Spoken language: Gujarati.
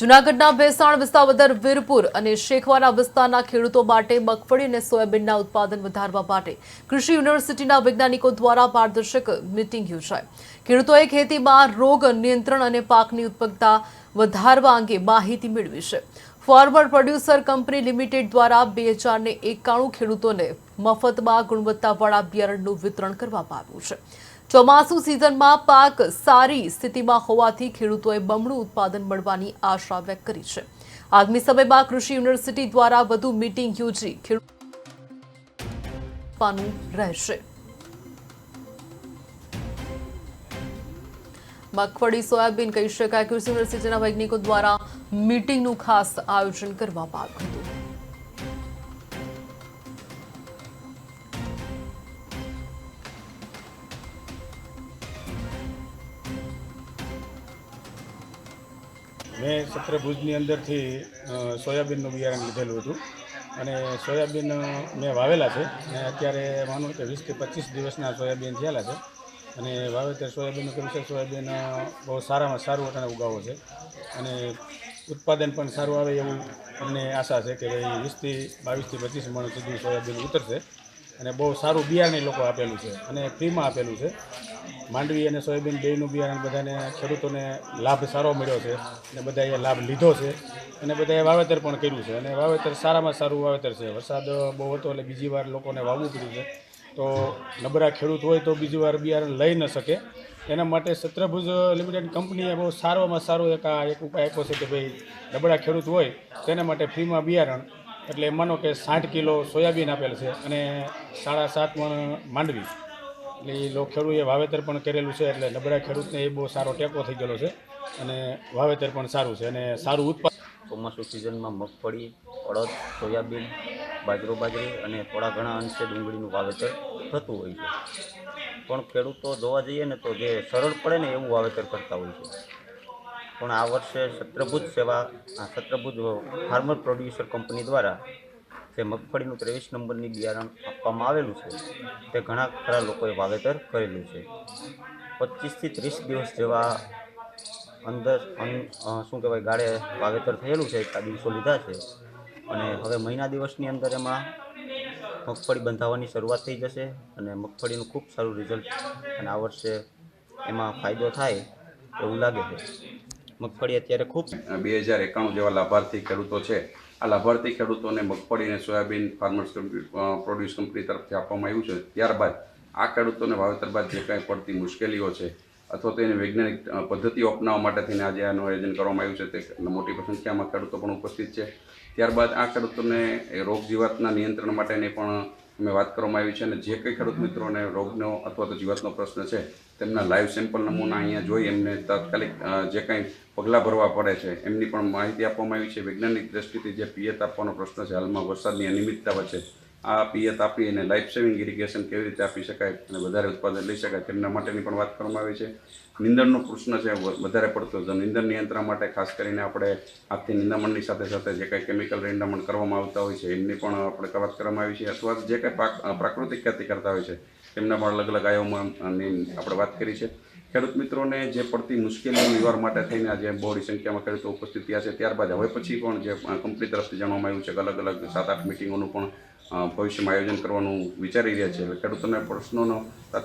જૂનાગઢના ભેસાણ વિસાવદર વીરપુર અને શેખવાના વિસ્તારના ખેડૂતો માટે મગફળી અને સોયાબીનના ઉત્પાદન વધારવા માટે કૃષિ યુનિવર્સિટીના વૈજ્ઞાનિકો દ્વારા પારદર્શક મીટિંગ યોજાઈ. ખેડૂતોએ ખેતીમાં રોગ નિયંત્રણ અને પાકની ઉત્પાદકતા વધારવા અંગે માહિતી મેળવી છે. ફોર્વર્ડ પ્રોડ્યુસર કંપની લિમિટેડ દ્વારા બે હજારને એકાણું ખેડૂતોને મફતમાં ગુણવત્તાવાળા બિયારણનું વિતરણ કરવામાં આવ્યું છે. ચોમાસુ સિઝનમાં પાક સારી સ્થિતિમાં હોવાથી ખેડૂતોએ બમણું ઉત્પાદન મળવાની આશા વ્યક્ત કરી છે. આગામી સમયમાં કૃષિ યુનિવર્સિટી દ્વારા વધુ મીટિંગ યોજી ખેડૂત રહેશે. મગફળી, સોયાબીન કહી શકાય કૃષિ યુનિવર્સિટીના વૈજ્ઞાનિકો દ્વારા મીટિંગનું ખાસ આયોજન કરવામાં આવ્યું હતું. મેં સત્ર ભુજની અંદરથી સોયાબીનનું બિયારણ લીધેલું હતું. અને સોયાબીન મેં વાવેલા છે. અને અત્યારે માનું કે વીસથી પચીસ દિવસના સોયાબીન થયેલા છે. અને વાવેતર સોયાબીનનું કર્યું છે સોયાબીન બહુ સારામાં સારું અટાણે ઉગાવો છે. અને ઉત્પાદન પણ સારું આવે એવું અમને આશા છે કે ભાઈ વીસથી બાવીસથી પચીસ મણ સુધી સોયાબીન ઉતરશે. અને બહુ સારું બિયારણ એ લોકો આપેલું છે અને ફ્રીમાં આપેલું છે. માંડવી અને સોયાબીન બેયનું બિયારણ બધાને ખેડૂતોને લાભ સારો મળ્યો છે અને બધાએ લાભ લીધો છે અને બધાએ વાવેતર પણ કર્યું છે અને વાવેતર સારામાં સારું વાવેતર છે. વરસાદ બહુ હતો એટલે બીજી વાર લોકોને વાવવું પડ્યું છે. તો નબળા ખેડૂત હોય તો બીજી વાર બિયારણ લઈ ન શકે. એના માટે સત્રભુજ લિમિટેડ કંપનીએ બહુ સારામાં સારો એક આ એક ઉપાય આપ્યો છે કે ભાઈ નબળા ખેડૂત હોય તેના માટે ફ્રીમાં બિયારણ એટલે માનો કે સાઠ કિલો સોયાબીન આપેલ છે અને સાડા સાત મણ માંડવી. એટલે એ લોકો ખેડૂએ વાવેતર પણ કરેલું છે એટલે નબળા ખેડૂતને એ બહુ સારો ટેકો થઈ ગયેલો છે અને વાવેતર પણ સારું છે અને સારું ઉત્પાદન ચોમાસું સિઝનમાં મગફળી, અડદ, સોયાબીન, બાજરો, બાજરી અને થોડા ઘણા અંશે ડુંગળીનું વાવેતર થતું હોય છે. પણ ખેડૂતો જોવા જઈએ ને તો જે સરળ પડે ને એવું વાવેતર કરતા હોય છે. પણ આ વર્ષે સત્રભુજ સેવા, આ સત્રભુજ ફાર્મર પ્રોડ્યુસર કંપની દ્વારા જે મગફળીનું ત્રેવીસ નંબરની બિયારણ આપવામાં આવેલું છે, તે ઘણા ખરા લોકોએ વાવેતર કરેલું છે. પચીસથી ત્રીસ દિવસ જેવા અંદર શું કહેવાય, ગાળે વાવેતર થયેલું છે આ દિવસો લીધા છે. અને હવે મહિના દિવસની અંદર એમાં મગફળી બંધાવવાની શરૂઆત થઈ જશે અને મગફળીનું ખૂબ સારું રિઝલ્ટ અને આ વર્ષે એમાં ફાયદો થાય એવું લાગે છે. મગફળી અત્યારે ખૂબ બે હજાર એકાણું જેવા લાભાર્થી ખેડૂતો છે. આ લાભાર્થી ખેડૂતોને મગફળી અને સોયાબીન ફાર્મર્સ પ્રોડ્યુસ કંપની તરફથી આપવામાં આવ્યું છે. ત્યારબાદ આ ખેડૂતોને વાવેતર બાદ જે કાંઈ પડતી મુશ્કેલીઓ છે અથવા તો એની વૈજ્ઞાનિક પદ્ધતિઓ અપનાવવા માટે થઈને આજે આનું આયોજન કરવામાં આવ્યું છે તે મોટી સંખ્યામાં ખેડૂતો પણ ઉપસ્થિત છે. ત્યારબાદ આ ખેડૂતોને રોગ જીવાતના નિયંત્રણ માટેની પણ અમે વાત કરવામાં આવી છે અને જે કંઈ ખેડૂત મિત્રોને રોગનો અથવા તો જીવાતનો પ્રશ્ન છે, તેમના લાઈવ સેમ્પલ નમૂના અહીંયા જોઈ એમને તાત્કાલિક જે કંઈ પગલાં ભરવા પડે છે, એમની પણ માહિતી આપવામાં આવી છે. વૈજ્ઞાનિક દ્રષ્ટિથી જે પિયત આપવાનો પ્રશ્ન છે, હાલમાં વરસાદની અનિયમિતતા વચ્ચે આ પિયત આપી અને લાઈફ સેવિંગ ઇરિગેશન કેવી રીતે આપી શકાય અને વધારે ઉત્પાદન લઈ શકાય તેમના માટેની પણ વાત કરવામાં આવી છે. નિંદણનો પ્રશ્ન છે વધારે પડતો તો નિંદણ નિયંત્રણ માટે ખાસ કરીને આપણે હાથથી નિંદામણની સાથે સાથે જે કાંઈ કેમિકલ નિંદામણ કરવામાં આવતા હોય છે, એમની પણ આપણે વાત કરવામાં આવી છે. અથવા જે કાંઈ પ્રાકૃતિક ખેતી કરતા હોય છે, તેમના પણ અલગ અલગ આયોમાં આપણે વાત કરી છે. ખેડૂત મિત્રોને જે પડતી મુશ્કેલીઓ નિવાર માટે થઈને આજે બહોળી સંખ્યામાં ખેડૂતો ઉપસ્થિત થયા છે, ત્યારબાદ હવે પછી પણ જે કંપની તરફથી જાણવામાં આવ્યું છે અલગ અલગ સાત આઠ મિટિંગોનું પણ ભવિષ્યમાં આયોજન કરવાનું વિચારી રહ્યા છે. એટલે ખેડૂતોના પ્રશ્નોનો તાત્કાલિક